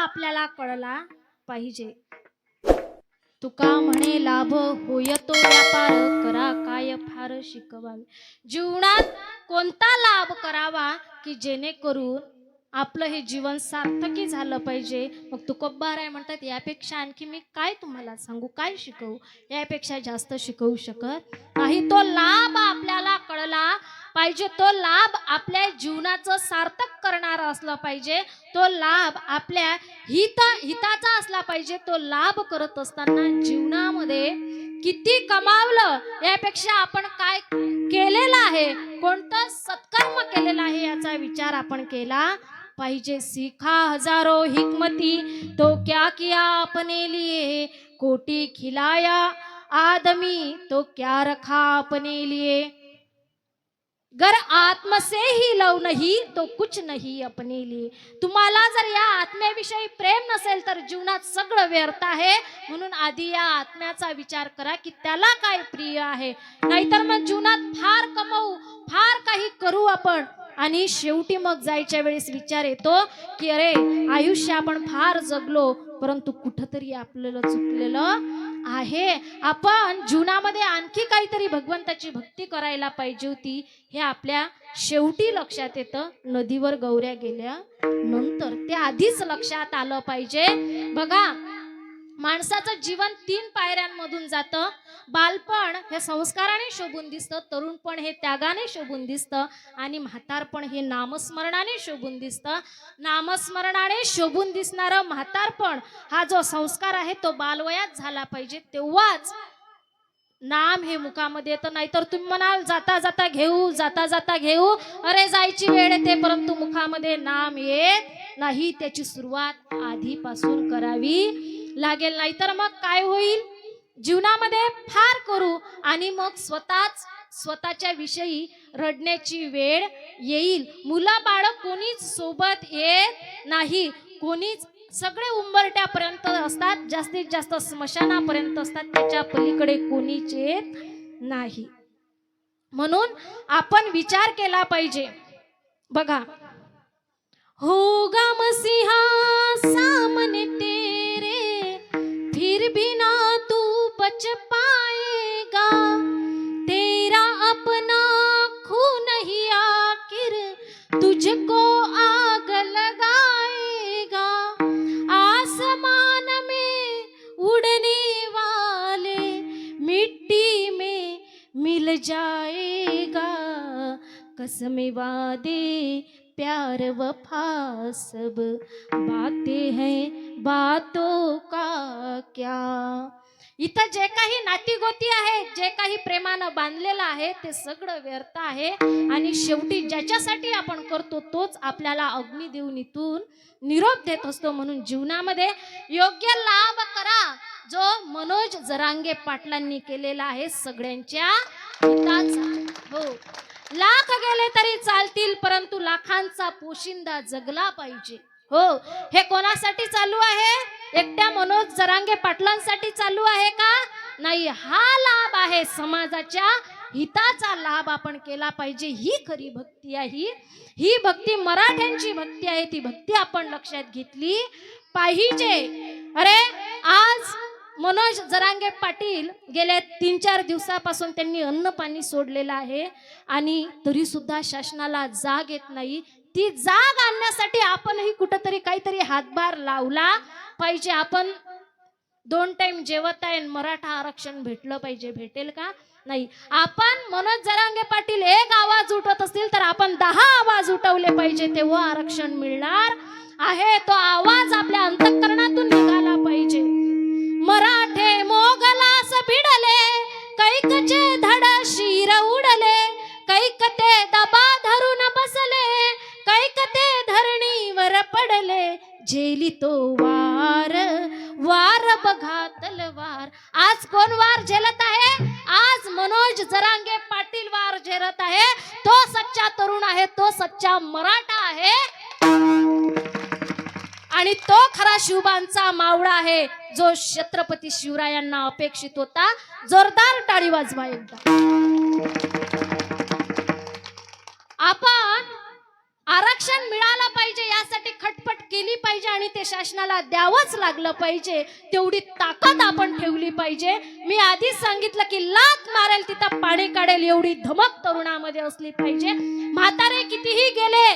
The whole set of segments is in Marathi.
आपल्याला कळला पाहिजे. तुका म्हणे लाभ होय तो व्यापार करा काय फार शिकवावे जीवनात कोणता लाभ करावा की जेणेकरून आपलं हे जीवन सार्थकी झालं पाहिजे. मग तुकोब्बार आहे म्हणतात यापेक्षा आणखी मी काय तुम्हाला सांगू काय शिकवू? यापेक्षा जास्त शिकवू शकत नाही. तो लाभ आपल्याला कळला पाहिजे. तो लाभ आपल्या जीवनाचं सार्थक करणारा असला पाहिजे. तो लाभ आपल्या हित हिताचा असला पाहिजे. तो लाभ करत असताना जीवनामध्ये किती कमावलं यापेक्षा आपण काय केलेलं आहे? कोणतं सत्कर्म केलेलं आहे याचा विचार आपण केला? पाहिजे सीखा हजारो हिकमती तो क्या किया अपने लिए? कोटी खिलाया आदमी तो क्या रखा अपने लिए। गर आत्म से ही लव नाही तो कुछ नाही अपने लिए। तुम्हाला जर या आत्म्याविषयी प्रेम नसेल तर जीवनात सगळं व्यर्थ आहे. म्हणून आधी या आत्म्याचा विचार करा की त्याला काय प्रिय आहे. नाहीतर मग जीवनात फार कमवू फार काही करू आपण. आणि शेवटी मग जायच्या वेळेस विचार येतो की अरे आयुष्य आपण फार जगलो परंतु कुठंतरी आपल्याला चुकलेलं आहे. आपण जीवनामध्ये आणखी काहीतरी भगवंताची भक्ती करायला पाहिजे होती हे आपल्या शेवटी लक्षात येतं. नदीवर गौऱ्या गेल्या नंतर ते आधीच लक्षात आलं पाहिजे. बघा माणसाचं जीवन तीन पायऱ्यांमधून जातं. बालपण हे संस्काराने शोभून दिसतं तरुणपण हे त्यागाने शोभून दिसतं आणि म्हातारपण हे नामस्मरणाने शोभून दिसतं. नामस्मरणाने शोभून दिसणारं म्हातारपण हा जो संस्कार आहे तो बालवयात झाला पाहिजे. तेव्हाच नाम हे मुखामध्ये येतं. नाहीतर तुम्ही म्हणाल जाता जाता घेऊ जाता जाता घेऊ. अरे जायची वेळ येते परंतु मुखामध्ये नाम येत नाही. त्याची सुरुवात आधीपासून करावी. लागेल नाहीतर मग काय होईल? जीवनामध्ये फार करू आणि मग स्वतःच स्वतःच्या विषयी रडण्याची वेळ येईल. मुलं बाळ कोणीच सोबत येत नाही. कोणीच सगळे उंबरट्यापर्यंत असतात जास्तीत जास्त स्मशानापर्यंत असतात. त्याच्या पलीकडे कोणीच येत नाही. म्हणून आपण विचार केला पाहिजे. बघा. हो गा मसीहा साम मिल जाएगा कसम वादे प्यार वफा सब बातें हैं बातों का क्या? इथं जे काही नातीगोती आहे जे काही प्रेमानं बांधलेलं आहे ते सगळं व्यर्थ आहे. आणि शेवटी ज्याच्यासाठी आपण करतो तोच आपल्याला अग्निदेवनीतून निरोप देत असतो. म्हणून जीवनामध्ये योग्य लाभ करा. जो मनोज जरांगे पाटलांनी केलेला आहे सगळ्यांच्या हो. लाख गेले तरी चालतील परंतु लाखांचा पोशिंदा जगला पाहिजे. हो. हे कोणासाठी चालू आहे? एकट्या मनोज जरांगे पाटलांसाठी चालू आहे का? नाही हा लाभ आहे. समाजाच्या हिताचा लाभ आपण केला पाहिजे. ही खरी भक्ती आहे. ही भक्ती मराठ्यांची भक्ती आहे. ती भक्ती आपण लक्षात घेतली पाहिजे. अरे आज मनोज जरांगे पाटील गेल्या तीन चार दिवसापासून त्यांनी अन्न पाणी सोडलेलं आहे आणि तरी सुद्धा शासनाला जाग येत नाही. ती जाग आणण्यासाठी आपणही कुठंतरी काहीतरी हातभार लावला पाहिजे. आपण दोन टाइम जेवत आहे मराठा आरक्षण भेटलं पाहिजे. भेटेल का? नाही. आपण मनोज जरांगे पाटील एक आवाज उठवत असतील तर आपण दहा आवाज उठवले पाहिजे. तेव्हा आरक्षण मिळणार आहे. तो आवाज आपल्या अंतःकरणातून निघाला पाहिजे. मराठे मोगलास भिडले कैकचे धड शिर उडले कैक ते दबा धरून बसले कैक ते धरणीवर पडले झेली तो वार वार बघा तलवार. आज कोण वार झेलत आहे? आज मनोज जरांगे पाटील वार झेलत आहे. तो सच्चा तरुण आहे तो सच्चा मराठा आहे. आणि तो खरा शिवबांचा मावळा आहे. जो छत्रपती शिवरायांना अपेक्षित होता जोरदार टाळी वाजवा एकदा. आपण आरक्षण मिळालं पाहिजे यासाठी खटपट केली पाहिजे आणि ते शासनाला द्यावंच लागलं पाहिजे तेवढी ताकद आपण ठेवली पाहिजे. मी आधीच सांगितलं की लात मारेल तिथं पाणी काढेल एवढी धमक तरुणामध्ये असली पाहिजे. म्हातारे कितीही गेले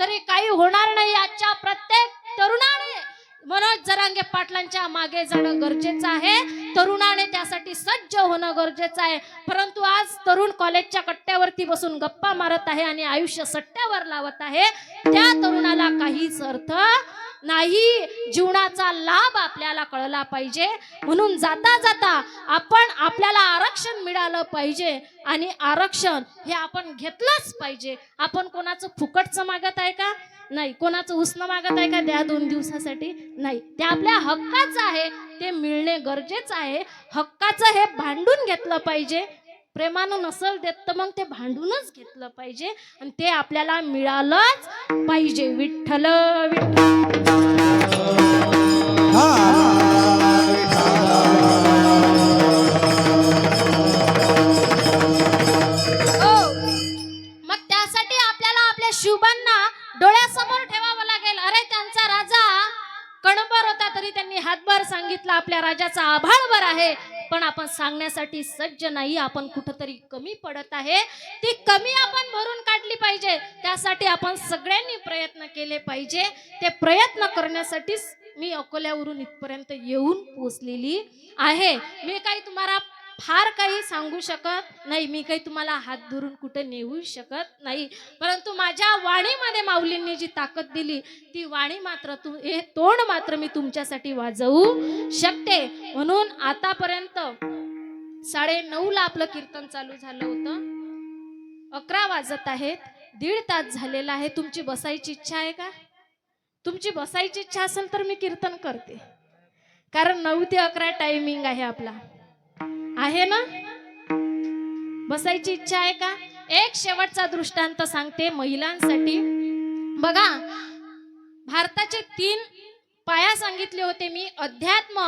तरी काही होणार नाही आजच्या प्रत्येक तरुणाने मनोज जरांगे पाटलांच्या मागे जाणं गरजेचं आहे. तरुणाने त्यासाठी सज्ज होणं गरजेचं आहे. परंतु आज तरुण कॉलेजच्या कट्ट्यावरती बसून गप्पा मारत आहे आणि आयुष्य सट्ट्यावर लावत आहे. त्या तरुणाला काहीच अर्थ नाही. जीवनाचा लाभ आपल्याला कळला पाहिजे. म्हणून जाता जाता आपण आपल्याला आरक्षण मिळालं पाहिजे आणि आरक्षण हे आपण घेतलंच पाहिजे. आपण कोणाचं फुकटचं मागत आहे का? नाही कोणाचं उसनं मागत आहे का द्या दोन दिवसासाठी? नाही. ते आपल्या हक्काचं आहे ते मिळणे गरजेचं आहे. हक्काचं हे भांडून घेतलं पाहिजे. प्रेमानं नसल देत तर मग ते भांडूनच घेतलं पाहिजे. आणि ते आपल्याला मिळालंच पाहिजे. विठ्ठल विठ्ठल. सांगितलं आपल्या राजाचा आभाळवर आहे. पण आपण सांगण्यासाठी सज्ज नाही आपण कुठंतरी कमी पडत आहे. ती कमी आपण भरून काढली पाहिजे. त्यासाठी आपण सगळ्यांनी प्रयत्न केले पाहिजे. ते प्रयत्न करण्यासाठीच मी अकोल्यावरून इथपर्यंत येऊन पोचलेली आहे. मी काही तुम्हाला फार काही सांगू शकत नाही. मी काही तुम्हाला हात धरून कुठे नेऊ शकत नाही. परंतु माझ्या वाणीमध्ये माऊलींनी जी ताकद दिली ती वाणी मात्र तू हे तोंड मात्र मी तुमच्यासाठी वाजवू शकते. म्हणून आतापर्यंत साडे ला आपलं कीर्तन चालू झालं होतं. अकरा वाजत आहेत. दीड तास झालेला आहे. तुमची बसायची इच्छा आहे का? तुमची बसायची इच्छा असेल तर मी कीर्तन करते. कारण नऊ ते अकरा टायमिंग आहे आपला. आहे ना? बसायची इच्छा आहे का? एक शेवटचा दृष्टांत सांगते महिलांसाठी. बघा भारताचे तीन पाया सांगितले होते मी. अध्यात्म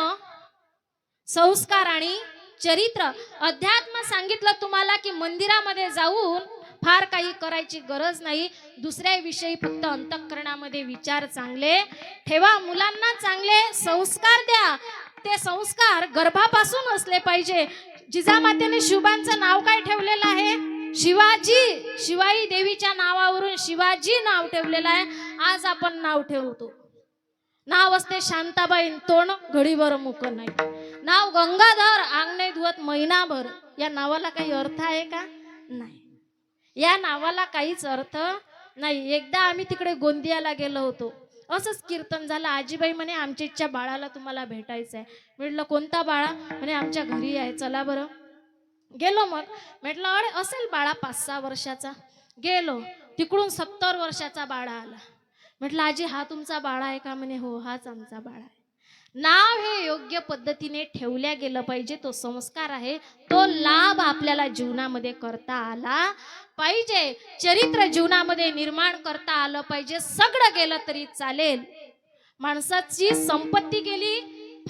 संस्कार आणि चरित्र. अध्यात्म सांगितलं तुम्हाला की मंदिरामध्ये जाऊन फार काही करायची गरज नाही. दुसऱ्या विषयी फक्त अंतःकरणामध्ये विचार चांगले ठेवा. मुलांना चांगले संस्कार द्या. ते संस्कार गर्भापासून असले पाहिजे. जिजामातेने शिवबांचं नाव काय ठेवलेलं आहे? शिवाजी शिवाई देवीच्या नावावरून शिवाजी नाव ठेवलेलं आहे. आज आपण नाव ठेवतो. नाव असते शांताबाई तोंड घडीवर मुक नाही. नाव गंगाधर आंगणे धुवत महिनाभर. या नावाला काही अर्थ आहे का? नाही. या नावाला काहीच अर्थ नाही. एकदा आम्ही तिकडे गोंदियाला गेलो होतो. असंच कीर्तन झालं. आजीबाई म्हणे आमच्या इच्छा बाळाला तुम्हाला भेटायचं आहे. म्हटलं कोणता बाळा? म्हणे आमच्या घरी आहे चला बरं. गेलो मग. म्हटलं अरे असेल बाळा पाच सहा वर्षाचा. गेलो. तिकडून सत्तर वर्षाचा बाळा आला. म्हटलं आजी हा तुमचा बाळा आहे का? म्हणे हो हाच आमचा बाळा आहे. नाव हे योग्य पद्धतीने ठेवल्या गेलं पाहिजे. तो संस्कार आहे. तो लाभ आपल्याला जीवनामध्ये करता आला पाहिजे. चरित्र जीवनामध्ये निर्माण करता आलं पाहिजे. सगळं गेलं तरी चालेल. माणसाची संपत्ती गेली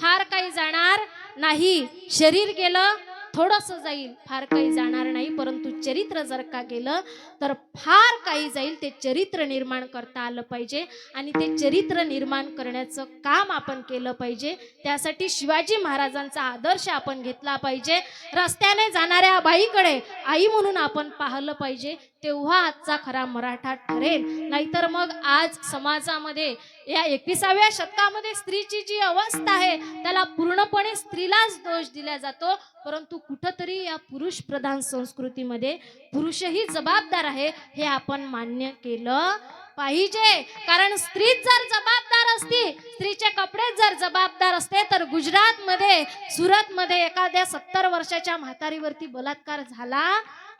फार काही जाणार नाही. शरीर गेलं थोडस जाईल फार काही जाणार नाही. परंतु चरित्र जर का गेलं तर फार काही जाईल ते चरित्र निर्माण करता आलं पाहिजे आणि ते चरित्र निर्माण करण्याचं काम आपण केलं पाहिजे. त्यासाठी शिवाजी महाराजांचा आदर्श आपण घेतला पाहिजे. रस्त्याने जाणाऱ्या बाईकडे आई म्हणून आपण पाहिलं पाहिजे. तेव्हा आजचा खरा मराठा ठरेल. नाहीतर मग आज समाजामध्ये या एकविसाव्या शतकामध्ये स्त्रीची जी अवस्था आहे त्याला पूर्णपणे स्त्रीलाच दोष दिला जातो. परंतु कुठंतरी या पुरुष प्रधान संस्कृतीमध्ये पुरुषही जबाबदार आहे हे आपण मान्य केलं पाहिजे. कारण स्त्रीच जर जबाबदार असती स्त्रीचे कपडे जर जबाबदार असते तर गुजरात मध्ये सुरत मध्ये एखाद्या सत्तर वर्षाच्या म्हातारीवरती बलात्कार झाला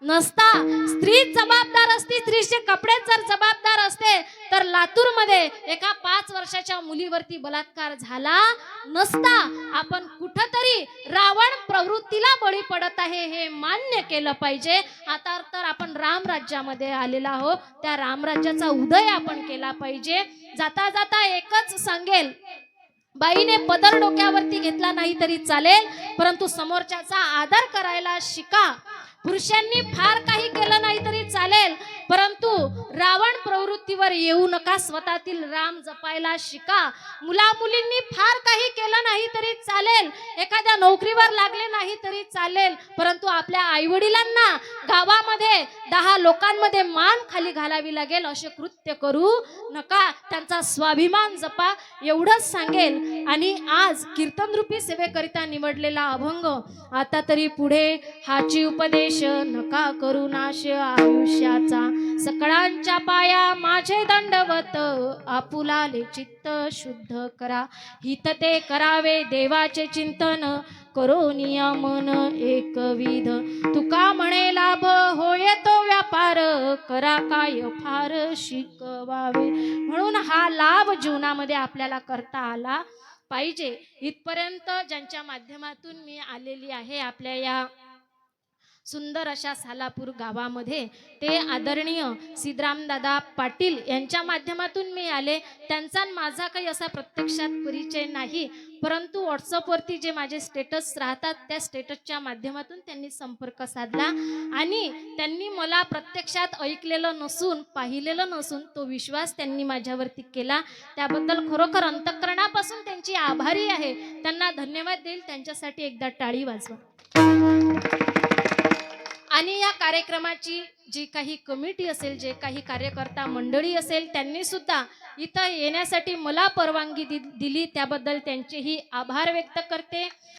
नसता. स्त्री जबाबदार असती स्त्रीचे कपडे जर जबाबदार असते तर लातूरमध्ये एका पाच वर्षाच्या मुलीवरती बलात्कार झाला नसता. आपण कुठतरी रावण प्रवृत्तीला बळी पडत आहे हे मान्य केलं पाहिजे. आता तर आपण राम राज्यामध्ये आलेला आहोत. त्या रामराज्याचा उदय आपण केला पाहिजे. जाता जाता एकच सांगेल. बाईने पदर डोक्यावरती घेतला नाही तरी चालेल परंतु समोरच्याचा आदर करायला शिका. पुरुषांनी फार काही केलं नाही तरी चालेल. परंतु रावण प्रवृत्तीवर येऊ नका स्वतःतील राम जपायला शिका. मुला मुलींनी फार काही केलं नाही तरी चालेल. एखाद्या नोकरीवर लागले नाही तरी चालेल. परंतु आपल्या आई वडिलांना गावामध्ये दहा लोकांमध्ये मान खाली घालावी लागेल असे कृत्य करू नका. त्यांचा स्वाभिमान जपा एवढंच सांगेल. आणि आज कीर्तनरूपी सेवेकरिता निवडलेला अभंग आता तरी पुढे हाची उपदेश नका करू नाश आयुष्याचा. सकळांच्या पाया माझे दंडवत आपुलाले चित्त शुद्ध करा. हित ते करावे देवाचे चिंतन करो नियमन एकविध तुका म्हणे लाभ होय तो व्यापार करा काय फार शिकवावे. म्हणून हा लाभ जीवनामध्ये आपल्याला करता आला पाहिजे. इथपर्यंत ज्यांच्या माध्यमातून मी आलेली आहे आपल्या या सुंदर अशा सालापूर गावामध्ये ते आदरणीय सिद्धरामदादा पाटील यांच्या माध्यमातून मी आले त्यांचा आणि माझा काही असा प्रत्यक्षात परिचय नाही. परंतु व्हॉट्सअपवरती जे माझे स्टेटस राहतात त्या स्टेटसच्या माध्यमातून त्यांनी संपर्क साधला. आणि त्यांनी मला प्रत्यक्षात ऐकलेलं नसून पाहिलेलं नसून तो विश्वास त्यांनी माझ्यावरती केला. त्याबद्दल खरोखर अंतकरणापासून त्यांची आभारी आहे. त्यांना धन्यवाद देईल. त्यांच्यासाठी एकदा टाळी वाजवा. आणि या कार्यक्रमाची जी काही कमिटी असेल जे काही कार्यकर्ता मंडळी असेल त्यांनी सुद्धा इथं येण्यासाठी मला परवानगी दि दिली. त्याबद्दल त्यांचेही आभार व्यक्त करते.